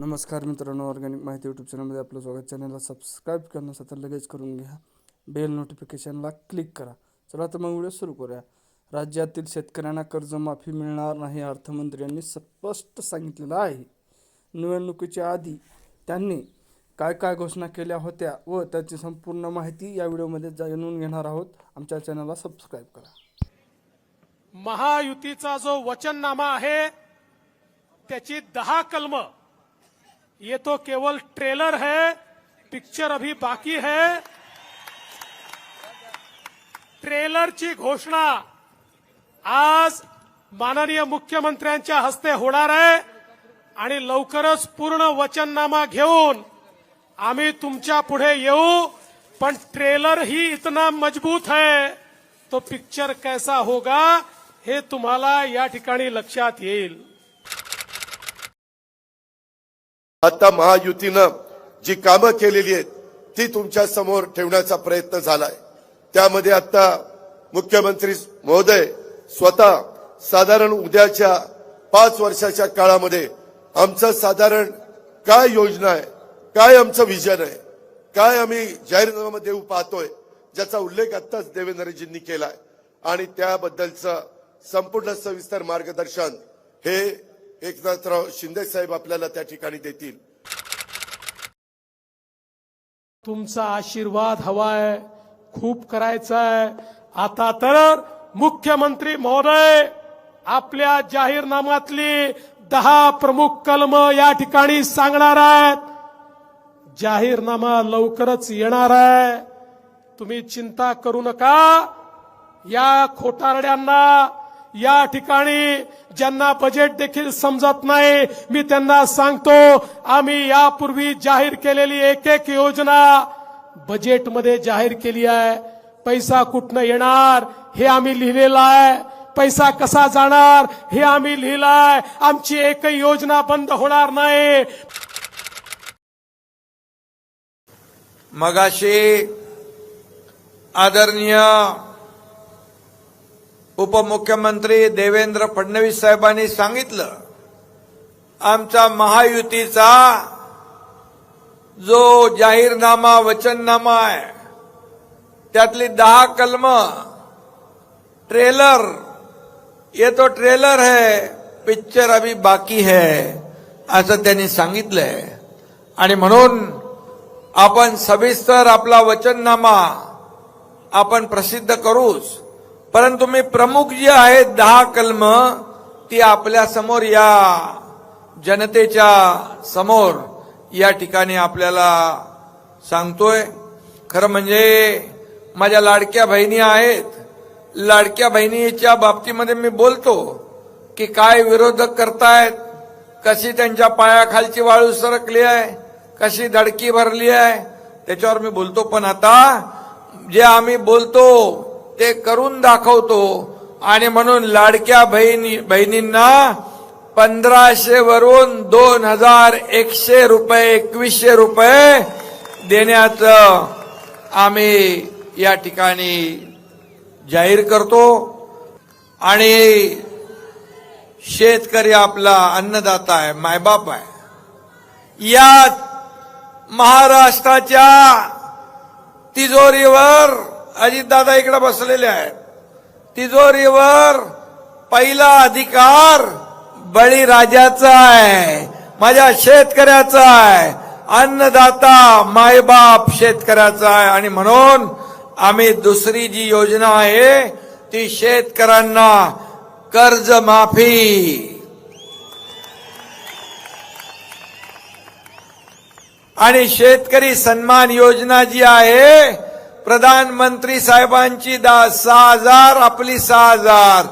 नमस्कार मित्रांनो ऑर्गॅनिक माहिती यूट्यूब चॅनलमध्ये आपलं स्वागत. चॅनलला सबस्क्राईब करण्यासाठी लगेच करून घ्या. बेल नोटिफिकेशनला क्लिक करा. चला तर मग व्हिडिओ सुरू करूया. राज्यातील शेतकऱ्यांना कर्जमाफी मिळणार नाही अर्थमंत्र्यांनी स्पष्ट सांगितलेलं आहे. निवडणुकीच्या आधी त्यांनी काय काय घोषणा केल्या होत्या व त्याची संपूर्ण माहिती या व्हिडिओमध्ये जाणून घेणार आहोत. आमच्या चॅनलला सबस्क्राईब करा. महायुतीचा जो वचननामा आहे त्याची दहा कलम ये तो केवल ट्रेलर है पिक्चर अभी बाकी है। ट्रेलरची घोषणा आज माननीय मुख्यमंत्र्यांच्या हस्ते होणार आहे आणि लवकरच पूर्ण वचननामा घेऊन आम्ही तुमच्यापुढे येऊ पण ट्रेलर ही इतना मजबूत है तो पिक्चर कैसा होगा हे तुम्हाला या ठिकाणी लक्षात येईल. आता महायुतीनं जी कामं केलेली आहेत ती तुमच्यासमोर ठेवण्याचा प्रयत्न झालाय. त्यामध्ये आता मुख्यमंत्री महोदय स्वतः साधारण उद्याच्या पाच वर्षाच्या काळामध्ये आमचं साधारण काय योजना आहे काय आमचं विजन आहे काय आम्ही जाहीरनामा देऊ पाहतोय ज्याचा उल्लेख आत्ताच देवेंद्रजींनी केलाय. आणि त्याबद्दलचं संपूर्ण सविस्तर मार्गदर्शन हे एकनाथराव शिंदे साहेब आपल्याला त्या ठिकाणी देतील. तुमचा आशीर्वाद हवाय खूप करायचा आहे आता तर मुख्यमंत्री महोदय आपल्या जाहीरनाम्यातली दहा प्रमुख कलम या ठिकाणी सांगणार आहेत. जाहीरनामा लवकरच येणार आहे. तुम्ही चिंता करू नका. या खोटारड्यांना या ठिकाणी ज्यांना बजेट देखील समजत नाही मी त्यांना सांगतो आम्ही यापूर्वी जाहीर केलेली एक एक योजना बजेटमध्ये जाहीर केली आहे. पैसा कुठनं येणार हे आम्ही लिहिलेलं आहे. पैसा कसा जाणार हे आम्ही लिहिलंय आमची एकही योजना बंद होणार नाही. मगाशी आदरणीय उपमुख्यमंत्री देवेंद्र फडणवीस साहेबांनी सांगितलं आमचा महायुतीचा जो जाहीरनामा वचननामा आहे त्यातली दहा कलम ट्रेलर ये तो ट्रेलर है पिक्चर अभी बाकी है असं त्यांनी सांगितलंय. आणि म्हणून आपण सविस्तर आपला वचननामा आपण प्रसिद्ध करूच. परंतु मी प्रमुख जी आहेत दहा कलम ती आपल्यासमोर या जनतेच्या समोर या ठिकाणी आपल्याला सांगतोय. खरं म्हणजे माझ्या लाडक्या बहिणी आहेत. लाडक्या बहिणीच्या बाबतीमध्ये मी बोलतो की काय विरोधक करतायत कशी त्यांच्या पायाखालची वाळू सरकली आहे कशी धडकी भरली आहे त्याच्यावर मी बोलतो. पण आता जे आम्ही बोलतो ते करून दाखवतो आणि म्हणून लाडक्या बहिणी बहिणींना पंधराशे वरून दोन हजार एकशे रुपये एकवीसशे रुपये देण्याचं आम्ही या ठिकाणी जाहीर करतो. आणि शेतकरी आपला अन्नदाता आहे मायबाप आहे. यात महाराष्ट्राच्या तिजोरीवर अजितदादा इकडे बसलेले आहेत. तिजोरीवर पहिला अधिकार बळीराजाचा आहे माझ्या शेतकऱ्याचा आहे अन्नदाता मायबाप शेतकऱ्याचा आहे. आणि म्हणून आम्ही दुसरी जी योजना आहे ती शेतकऱ्यांना कर्ज माफी आणि शेतकरी सन्मान योजना जी आहे प्रधानमंत्री साहेबांची दा सहा हजार आपली सहा हजार.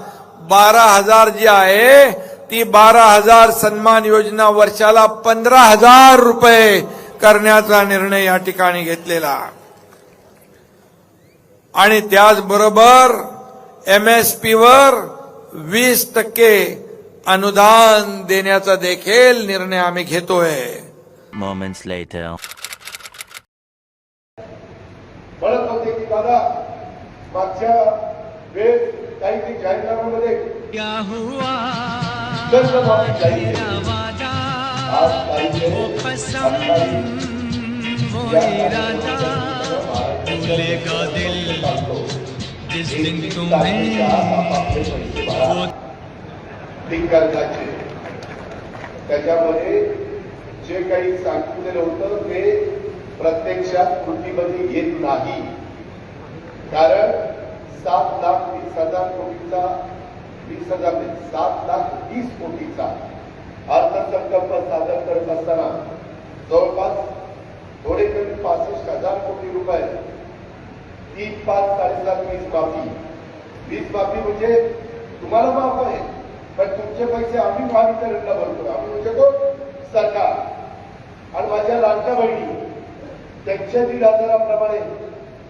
बारा हजार जी आहे ती बारा हजार सन्मान योजना वर्षाला पंधरा हजार रुपये करण्याचा निर्णय या ठिकाणी घेतलेला. आणि त्याचबरोबर एम एस वर वीस टक्के अनुदान देण्याचा देखील निर्णय आम्ही घेतोय. Moments later. म्हणत होते की दादा मागच्या वेळेस काही जाहीरनाम्यामध्ये क्या हुआ कर्जमाफी जाहीर केली. तेरा वादा वो कसम वो इरादा भूलेगा दिल जिस दिन तुम्हें वो कर्जाचे त्याच्यामध्ये जे काही सांगितलेलं होतं ते प्रत्यक्षात कृतीमध्ये येत नाही कारण सात लाख वीस हजार कोटीचा वीस हजार सात लाख वीस कोटीचा अर्थसंकल्प सादर करत असताना जवळपास थोडे कमी पासष्ट हजार कोटी रुपये तीन पाच साडेसात वीस माफी वीज माफी म्हणजे तुम्हाला माफ आहे पण तुमचे पैसे आम्ही महावितरणला भरतो आम्ही म्हणजे कोण सरकार. आणि माझ्या लाडक्या बहिणी त्यांच्या दीड हजाराप्रमाणे